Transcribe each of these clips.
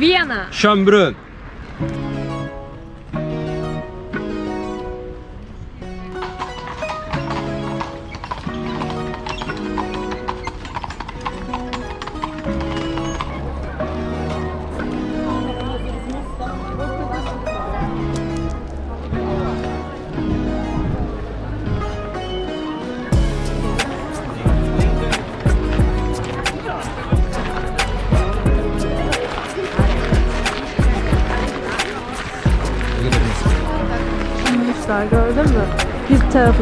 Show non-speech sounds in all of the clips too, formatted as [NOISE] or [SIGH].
Viyana. Schönbrunn.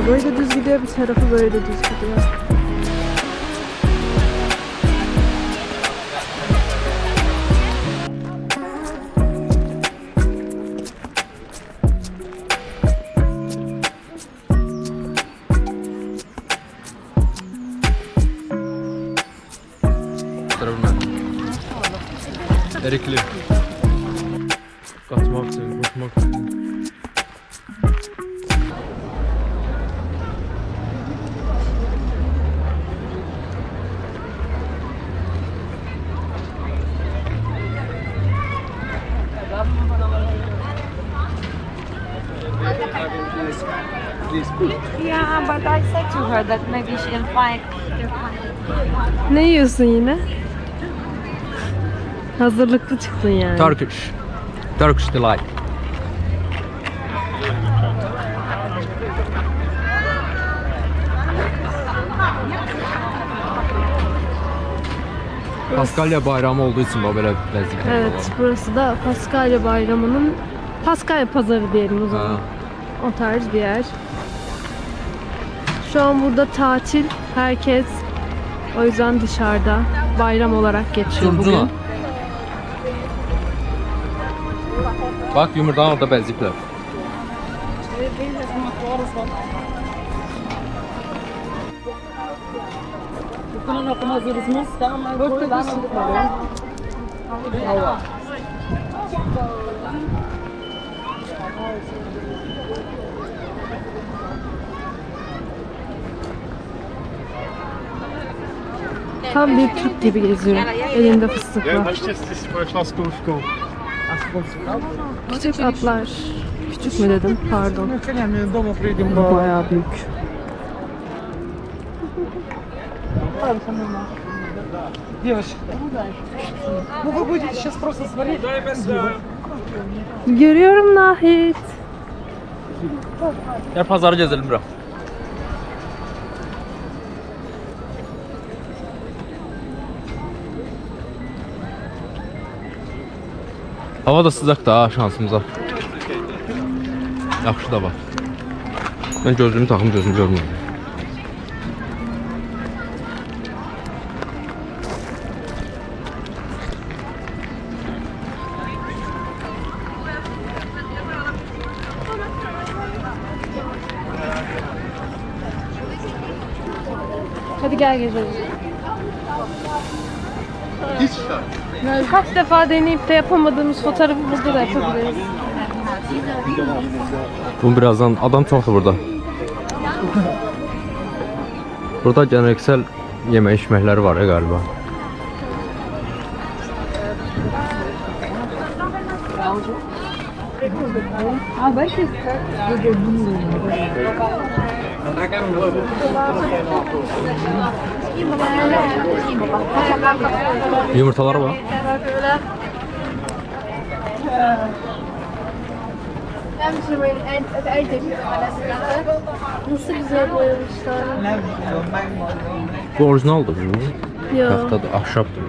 Böyle düz gidiyor, bir tarafı böyle düz gidiyor. Erikli. Yeah, but I said to her that maybe she'll find Ne yiyorsun yine? Hazırlıklı çıktın yani. Turkish. Turkish delight. Paskalya bayramı olduğu için bu böyle lezzetli. Evet, burası da Paskalya Bayramı'nın Paskalya Pazarı diyelim o zaman. Ha. O tarz bir yer. Şu an burada tatil. Herkes o yüzden dışarıda bayram olarak geçiyor Turcuna. bugün. Bak yumurtadan orada bezikler. Tam bir Türk gibi geziyor. Elinde fıstık var. Laskowską. Küçük atlar. Küçük mü dedim? Pardon. Nie, my do domu przyjdziemy, bo... Bayağı büyük. Wiesz, mogło być сейчас просто сварить. Görüyorum Nahit. Gel pazarı gezelim bırak. Hava da sıcak da ha şansımıza. Yaxşı da var. Ben gözlüğümü takım gözümü görmüyorum. Hadi gel gezelim. Yani kaç defa deneyip de yapamadığımız fotoğrafı burada da yapabiliriz. Bu birazdan adam çoxdur burada. Burada geleneksel yeme içməkləri var ya galiba. Yumurtalar var. Nasıl güzel boyamışlar. Bu orijinaldır bu. Ya. Tahtadır, ahşapdır.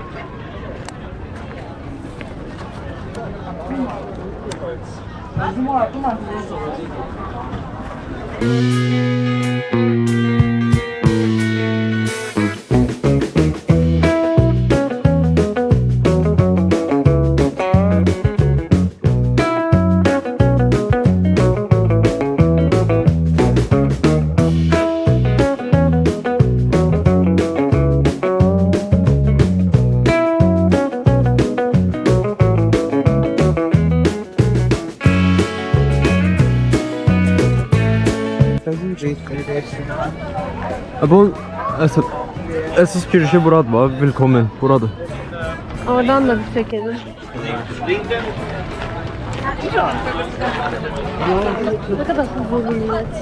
Bu əsas əsas girişi buradır bax. Willkommen. Buradır. Oradan da bir çekelim. Ne kadar hızlı millet.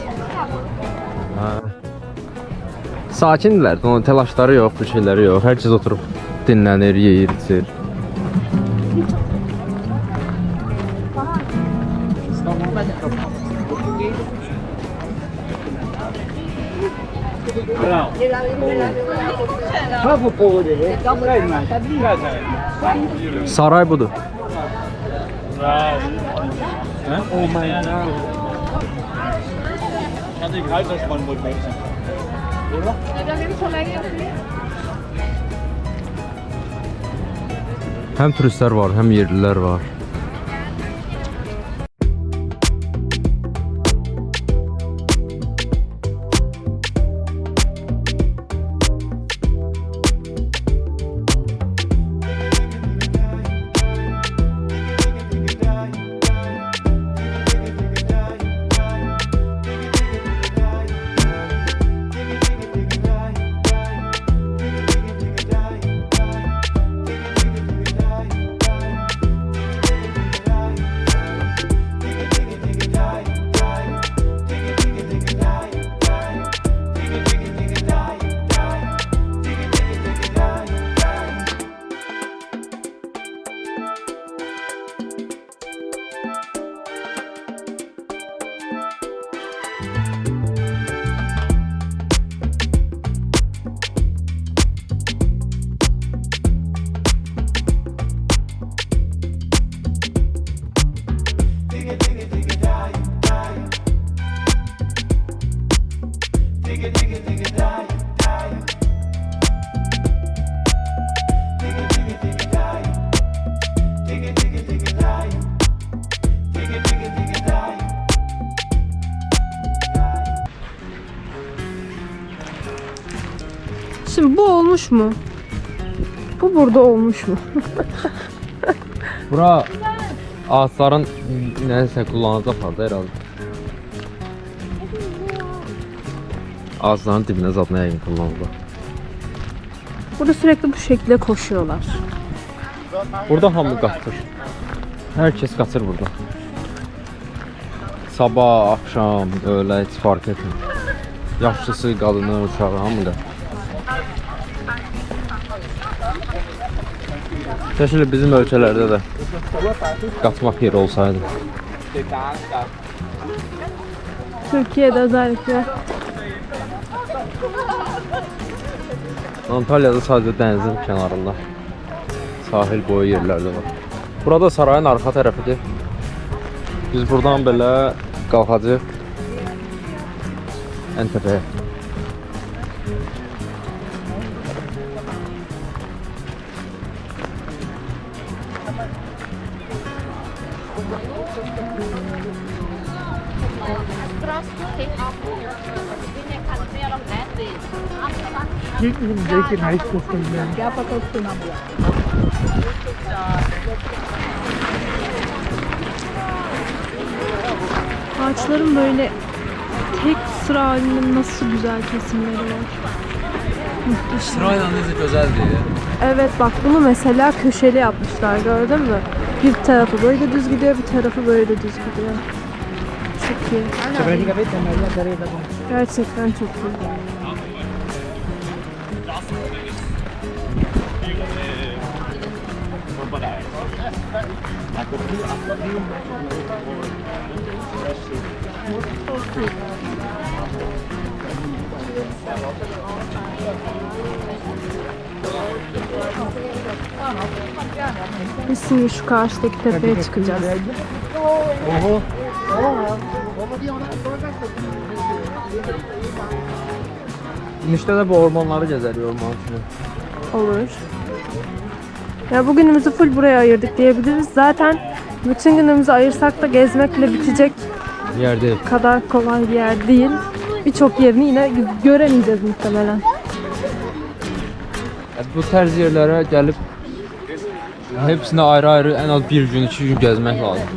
Sakindirlər, onun təlaşları yox, bir şeyləri yox. Hər kəs oturub dinlənir, yeyir, içir. Saray budur. Oh my god. Kan ikke hejse os på en måde Həm turistlər var, həm yerlilər var. Olmuş mu? Bu burada olmuş mu? [LAUGHS] Bura ağaçların nəsə kullanacaqlar da herhalde. Ağaçların dibinə zadına yəqin kullanırlar. Burada sürekli bu şekilde koşuyorlar. Burada hamı qaçır. Hər kəs qaçır burada. Sabah, axşam, öğlə heç fark etmir. Yaşlısı, qadını, uşağı hamı qaçır. Keşke bizim ölkələrdə də qaçmaq yeri olsaydı. Türkiye'de özellikle. Antalya'da sadece denizin kenarında sahil boyu yerlerde var. Burada sarayın arka tarafıdır. Biz buradan belə qalxacağıq Benim ceket nice kostüm yani. Gel bakalım şuna bu. Ağaçların böyle tek sıra halinde nasıl güzel kesimleri var. Sırayla ne özel diye. Evet bak bunu mesela köşeli yapmışlar gördün mü? Bir tarafı böyle düz gidiyor, bir tarafı böyle düz gidiyor. Çok iyi. Gerçekten çok iyi. Biz şimdi şu karşıdaki tepeye çıkacağız. İnişdə də bu ormanları gəzərik orman. Olur. Ya bugünümüzü full buraya ayırdık diyebiliriz. Zaten bütün günümüzü ayırsak da gezmekle bitecek Yer deyil. kadar kolay bir yer değil. Birçok yerini yine göremeyeceğiz muhtemelen. Ya Bu tərz yerlərə gəlib hepsini ayrı-ayrı ən az bir gün, iki gün gəzmək lazım.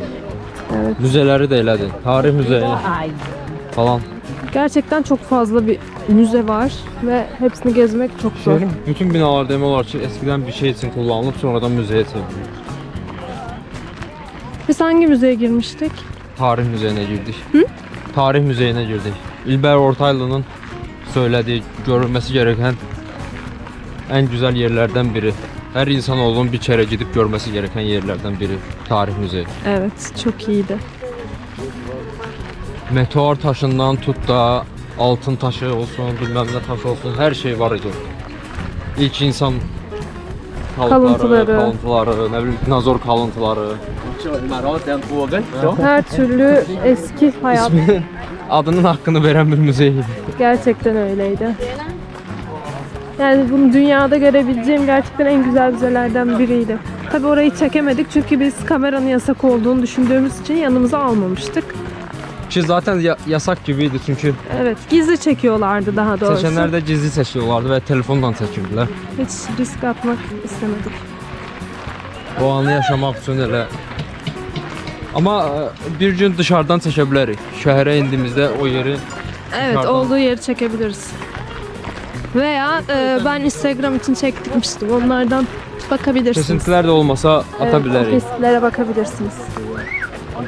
Evet. Müzələri də elədir. Tarix müzeyi falan. Gerçekten çok fazla bir müze var ve hepsini gezmek çok zor. Şehrin bütün binalar demək olar ki, eskiden bir şey için kullanılıb sonradan müzeye çevrilib. Biz hangi müzeye girmiştik? Tarih müzeyine girdik. Tarih müzeyine girdik. İlber Ortaylı'nın söylediği, görülmesi gereken en güzel yerlerden biri. Her insanoğlunun bir kere gidip görmesi gereken yerlerden biri. Tarih müzeyi. Evet, çok iyiydi. Meteor taşından tut da altın taşı olsun, bilmem ne taşı olsun her şey var idi. İlk insan Kalıntıları. kalıntıları, ne bileyim dinozor kalıntıları. Her türlü eski hayat İsminin adının hakkını veren bir müze. gerçekten öyleydi. Yani bunu dünyada görebileceğim gerçekten en güzel müzelerden biriydi. Tabi orayı çekemedik çünkü biz kameranın yasak olduğunu düşündüğümüz için yanımıza almamıştık. Ki zaten ya- yasak gibiydi çünkü Evet, gizli çekiyorlardı daha doğrusu. seçenler de gizli seçiyorlardı ve telefondan seçirdiler. Hiç risk atmak istemedik. O anı yaşamak için elə. Ama e, bir gün dışarıdan çəkə bilərik. Şəhərə indiyimizdə o yeri Evet, Pardon. olduğu yeri çekebiliriz. Veya e, ben Instagram için çekmiştim. Onlardan bakabilirsiniz. kesintilər də olmasa Evet, ata o bilərik. kesitlere bakabilirsiniz.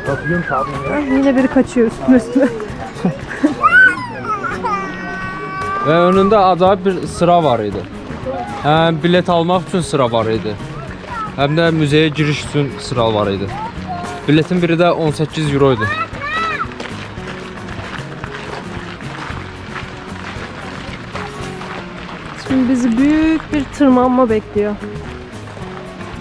Ah, yine biri kaçıyor üstüne üstüne. [LAUGHS] Və önündə acayip bir sıra var idi. Həm bilet almaq üçün sıra var idi. Həm də müzeyə giriş üçün sıra var idi. Biletin biri də 18 euro idi. Şimdi bizi büyük bir tırmanma bekliyor.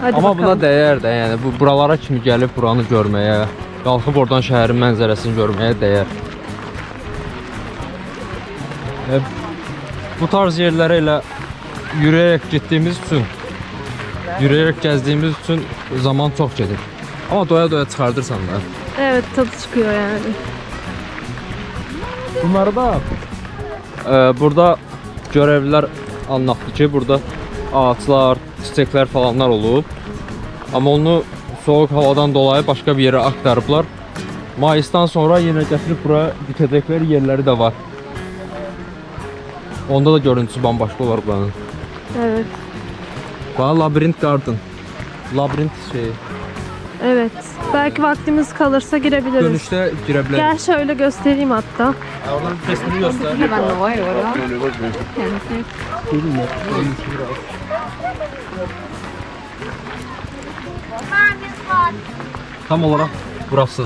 Hadi Amma bakalım. buna dəyər də, yəni bu buralara kimi gəlib buranı görməyə, qalxıb oradan şəhərin mənzərəsini görməyə dəyər. E, bu tarz yerlərə elə yürüyərək getdiyimiz üçün, yürüyərək gəzdiyimiz üçün zaman çox gedir. Amma doya-doya çıxardırsan da. Evet tadı çıkıyor yani. Bunları da e, burada görevlilər anlatdı ki, burada ağaçlar, çiçəklər falanlar olub. Amma onu soğuk havadan dolayı başqa bir yerə aktarıblar. Mayısdan sonra yenə gətirib bura dikəcəkləri yerləri də var. Onda da görüntüsü bambaşqa olar buranın. Evet. Bana labirint garden. Labirint şeyi. Evet. Belki vaktimiz kalırsa girebiliriz. Dönüşte girə bilərik. Gel şöyle göstereyim hatta. Oradan testini göster. Tam olarak burası.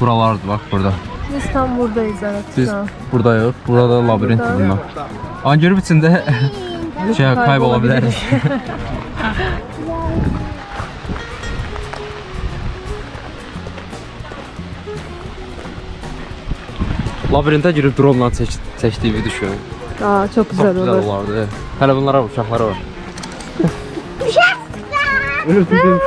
Buralardı bak burada. Biz tam buradayız evet Biz şu an. burada yok. Burada labirent Burada. bunlar. Ancak içinde şey kaybolabiliriz. [LAUGHS] Labirentə girib drone ilə çək, çəkdiyimi düşün. Aa, çok Çok güzel güzel olur. olardı. Hələ bunlara uşaqlara var. Öyle dedim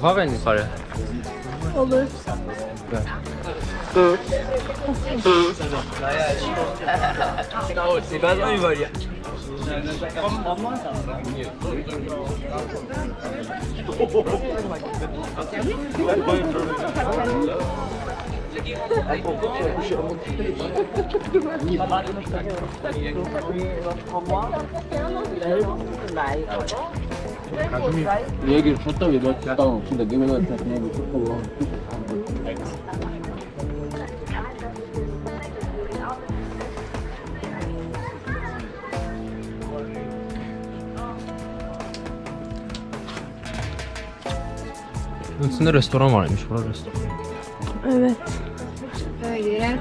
çok sevsem. Qalxaq en yuxarı. Olur. 얘기를 줬다고 얘기했다. 근데 내가 그냥 줬다고. Üstünde restoran varmış. Burası restoran. Evet. Böyle,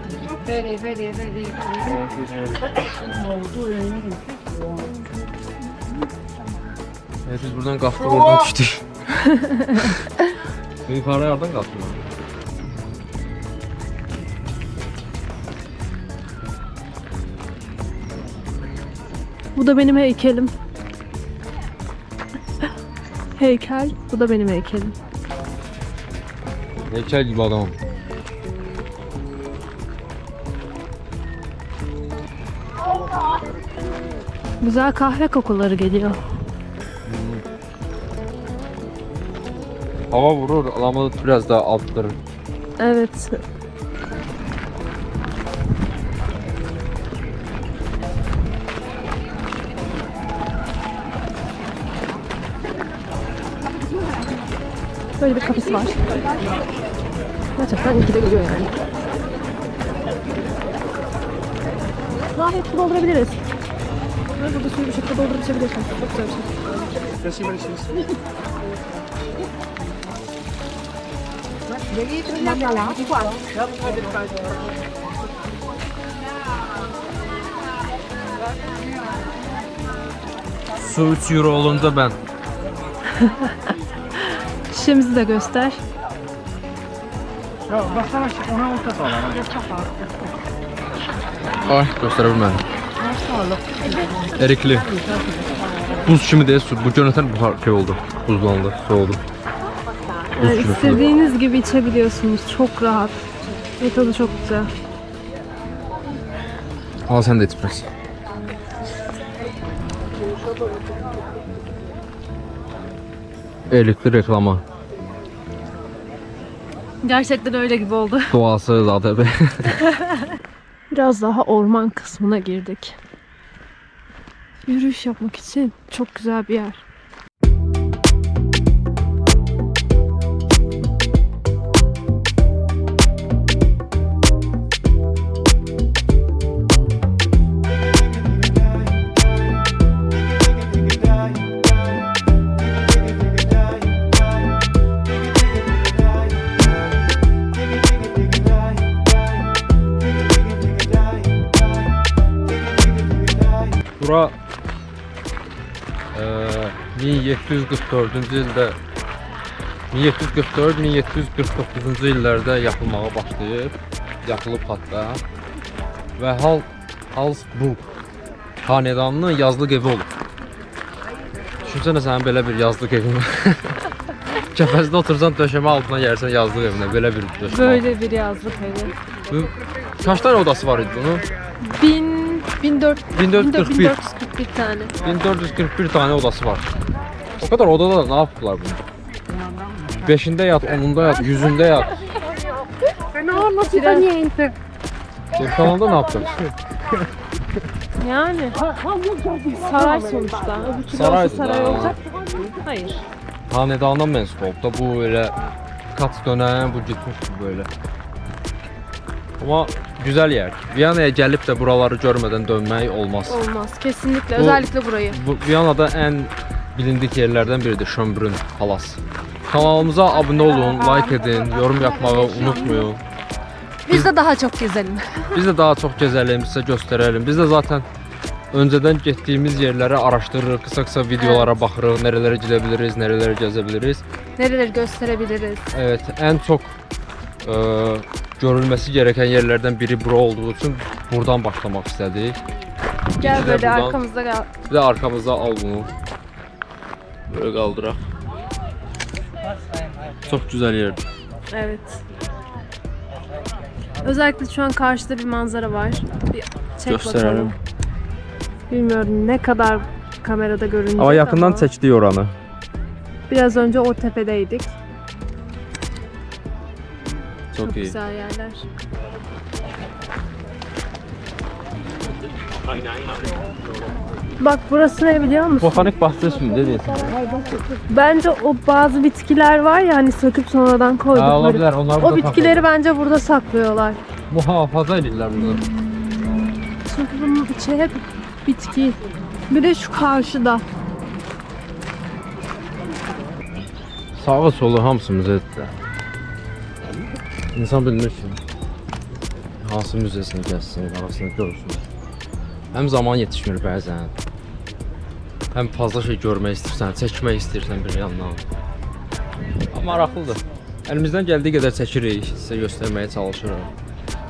böyle, böyle, böyle. Evet biz buradan kalktık oradan düştük. Yukarı yerden kalktık. Bu da benim heykelim. Heykel. Bu da benim heykelim. Heykel gibi adamım. Güzel kahve kokuları geliyor. Hava vurur, adamı biraz daha arttırır. Evet. Böyle bir kapısı var. Gerçekten iyi ki de geliyor yani. Daha hepsi doldurabiliriz. Burada suyu bir şekilde doldurup içebiliyorsun. Çok güzel bir şey. [LAUGHS] Su 3 euro olunca ben. Şişemizi de göster. Ya baksana ona orta sağlam. Ay gösterebilmedim. Erikli. Buz kimi de su. Bu Jonathan bu şey oldu. Buzlandı, soğudu. Yani istediğiniz gibi içebiliyorsunuz. Çok rahat. Ve tadı çok güzel. Al sen de içmez. Erikli reklama. Gerçekten öyle gibi oldu. [LAUGHS] Doğası zaten. [LAUGHS] Biraz daha orman kısmına girdik. Yürüyüş yapmak için çok güzel bir yer. Bura eee 1744-cü ildə 1744-1749-cu illərdə yapılmağa başlayıb, yapılıb hətta və Hal Halsburg xanədanının yazlıq evi olub. Düşünsənə sənin belə bir yazlıq evin var. [LAUGHS] Kəpəzdə otursan döşəmə altına yersən yazlıq evinə belə bir döşəmə. Böyle bir yazlık evi. Kaç tane odası var idi bunun? 1000 1400 1441. 1441 tane. 1441 tane odası var. O kadar odada da ne yaptılar bunu? Beşinde yat, onunda yat, yüzünde yat. Senin kanalda ne yaptın? Yani saray sonuçta. Öbür türlü Saray olsa saray da. olacak. Hayır. Hanedana mensup oldu da bu öyle kat dönen, bu gitmiş böyle. Ama güzel yer. Viyana'ya gelip de buraları görmeden dönmek olmaz. Olmaz. Kesinlikle. Bu- Özellikle burayı. Bu Viyana'da en bilindik yerlerden biridir Schönbrunn Palas. Kanalımıza abone olun, like edin, yorum yapmayı unutmayın. Biz de daha çok gezelim. [LAUGHS] Biz de daha çok gezelim, size gösterelim. Biz de zaten önceden getdiyimiz yerləri araşdırırıq, qısa-qısa videolara baxırıq, nerelere gidebiliriz, nerelere gezebiliriz. Nereleri gösterebiliriz? Evet, en çok e, görülmesi gereken yerlerden biri bura olduğu için buradan başlamak istedik. Gel böyle buradan. arkamızda gel. Bir de arkamıza al bunu. Böyle kaldırak. Çok güzel yer. Evet. Özellikle şu an karşıda bir manzara var. Bir çek Gösterelim. bakalım. Bilmiyorum ne kadar kamerada görünecek Ama yakından ama çəkdik oranı. Biraz önce o tepedeydik. Çok iyi. güzel yerler. Bak burası ne biliyor musun? Botanik bahçesi mi dedi? Bence o bazı bitkiler var ya hani söküp sonradan koydukları. Ha, olabilir, onlar o bitkileri bence burada saklıyorlar. Muhafaza edirlər burada. Çünkü bunun içi hep bitki. Bir de şu karşıda. Sağa solu hamısı müzədir. İnsan bilmir ki, hansı müzesini gəzsin, arasını görsün. Həm zaman yetişmir bəzən. Həm fazla şey görmək istəyirsən, çəkmək istəyirsən bir yandan. Amma maraqlıdır. Əlimizdən gəldiyi qədər çəkirik, sizə göstərməyə çalışırıq.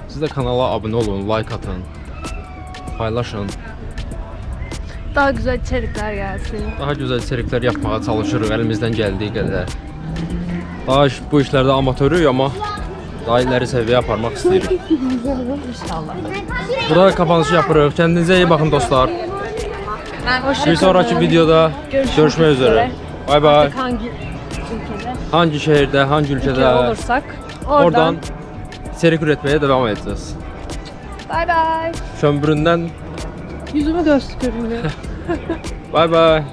Siz də kanala abunə olun, like atın, paylaşın. Daha güzel içerikler gelsin. Daha gözəl içəriklər yapmağa çalışırıq əlimizdən gəldiyi qədər. Daha bu işlərdə amatörük, amma daha iləri səviyyə aparmaq istəyirik. Burada kapanışı yapırıq. Kəndinizə iyi baxın dostlar. Bir sonraki videoda görüşmək üzrə. Bay bay. Hangi ülkede? Hangi şehirdə, hangi ülkədə olursak oradan. oradan içerik üretməyə devam edəcəz. Bay bay. Kömbründən Yüzümü göz görünüyor. [LAUGHS] bay bay.